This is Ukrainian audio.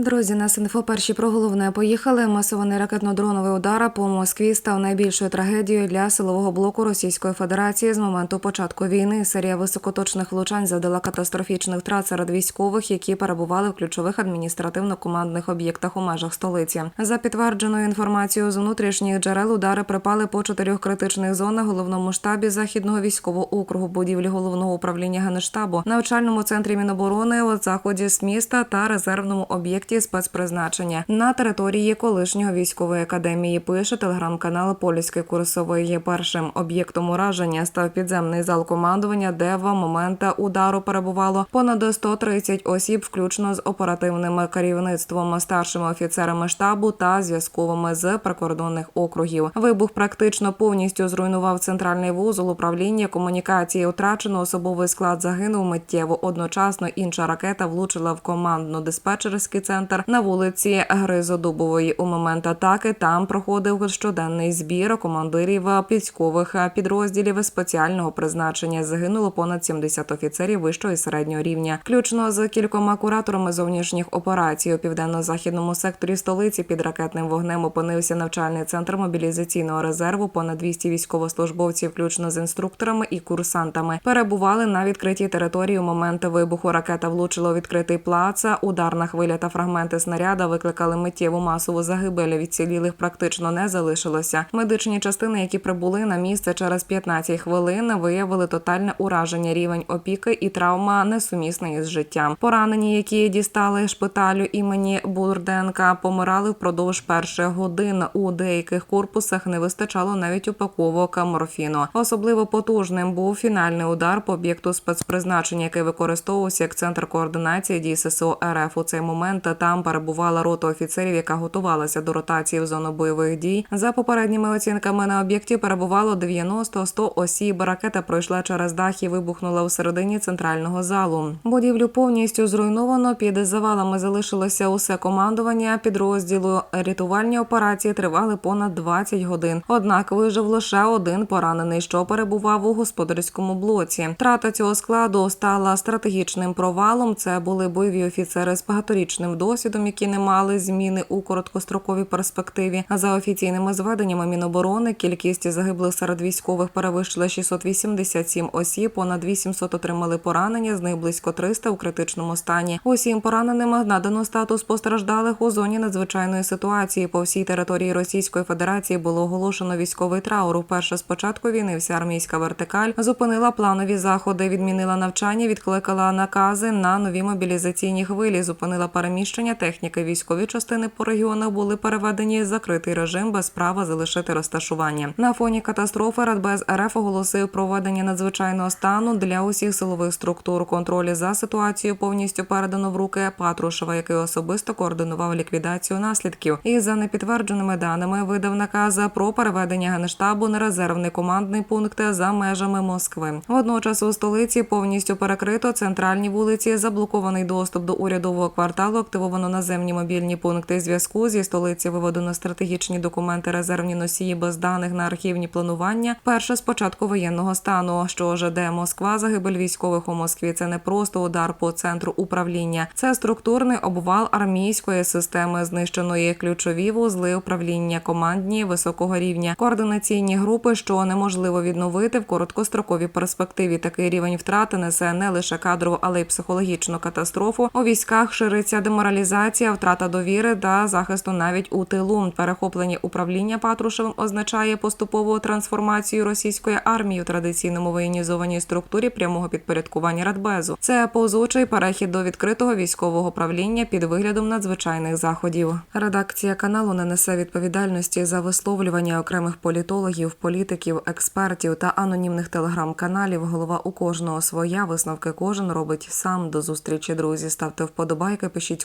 Друзі, нас інфо перші про головне поїхали. Масований ракетно-дроновий удар по Москві став найбільшою трагедією для силового блоку Російської Федерації з моменту початку війни. Серія високоточних влучань завдала катастрофічних втрат серед військових, які перебували в ключових адміністративно-командних об'єктах у межах столиці. За підтвердженою інформацією з внутрішніх джерел удари припали по чотирьох критичних зонах головному штабі західного військового округу, будівлі головного управління генштабу, навчальному центрі Міноборони заході з міста та резервному об'єкті спецпризначення на території колишнього військової академії. Пише телеграм-канал Польський курсовий. Першим об'єктом ураження став підземний зал командування, де в момент удару перебувало понад 130 осіб, включно з оперативним керівництвом, старшими офіцерами штабу та зв'язковими з прикордонних округів. Вибух практично повністю зруйнував центральний вузол управління комунікації. Утрачено особовий склад загинув миттєво. Одночасно інша ракета влучила в командно-диспетчерський центр на вулиці Гризодубової. У момент атаки там проходив щоденний збір командирів військових підрозділів спеціального призначення. Загинуло понад 70 офіцерів вищого і середнього рівня, включно з кількома кураторами зовнішніх операцій у південно-західному секторі столиці. Під ракетним вогнем опинився навчальний центр мобілізаційного резерву. Понад 200 військовослужбовців, включно з інструкторами і курсантами, перебували на відкритій території. У момент вибуху ракета влучила у відкритий плац. Ударна хвиля та фрагменти снаряда викликали миттєву масову загибель. Відцілілих практично не залишилося. Медичні частини, які прибули на місце через 15 хвилин, виявили тотальне ураження рівень опіки і травма несумісна із життям. Поранені, які дістали шпиталю імені Бурденка, помирали впродовж перших годин. У деяких корпусах не вистачало навіть упаковок морфіну. Особливо потужним був фінальний удар по об'єкту спецпризначення, який використовувався як центр координації дій ССО РФ. У цей момент там перебувала рота офіцерів, яка готувалася до ротації в зону бойових дій. За попередніми оцінками на об'єкті перебувало 90-100 осіб. Ракета пройшла через дах і вибухнула у середині центрального залу. Будівлю повністю зруйновано. Під завалами залишилося усе командування підрозділу. Рятувальні операції тривали понад 20 годин. Однак вижив лише один поранений, що перебував у господарському блоці. Трата цього складу стала стратегічним провалом. Це були бойові офіцери з багаторічним досвідом, які не мали зміни у короткостроковій перспективі. За офіційними зведеннями Міноборони кількість загиблих серед військових перевищила 687 осіб. Понад 800 отримали поранення, з них близько 300 у критичному стані. Усім пораненим надано статус постраждалих у зоні надзвичайної ситуації. По всій території Російської Федерації було оголошено військовий траур. Вперше з початку війни вся армійська вертикаль зупинила планові заходи, відмінила навчання, відкликала накази на нові мобілізаційні хвилі, зупинила переміщення техніки. Військові частини по регіонах були переведені в закритий режим без права залишити розташування. На фоні катастрофи Радбез РФ оголосив проведення надзвичайного стану для усіх силових структур. Контролі за ситуацією повністю передано в руки Патрушева, який особисто координував ліквідацію наслідків. І за непідтвердженими даними видав наказ про переведення генштабу на резервний командний пункт за межами Москви. Водночас у столиці повністю перекрито центральні вулиці, заблокований доступ до урядового кварталу, активовано наземні мобільні пункти зв'язку. Зі столиці виведено стратегічні документи, резервні носії без даних на архівні планування. Перше з початку воєнного стану, що жде Москва, загибель військових у Москві. Це не просто удар по центру управління, це структурний обвал армійської системи. Знищеної ключові вузли управління, командні високого рівня, координаційні групи, що неможливо відновити в короткостроковій перспективі. Такий рівень втрати несе не лише кадрову, але й психологічну катастрофу. У військах шириться деморалізація, втрата довіри та захисту навіть у тилу. Перехоплення управління Патрушевим означає поступову трансформацію російської армії у традиційному воєнізованій структурі прямого підпорядкування Радбезу. Це повзучий перехід до відкритого військового правління під виглядом надзвичайних заходів. Редакція каналу не несе відповідальності за висловлювання окремих політологів, політиків, експертів та анонімних телеграм-каналів. Голова у кожного своя висновки кожен робить сам. До зустрічі, друзі. Ставте вподобайки, пишіть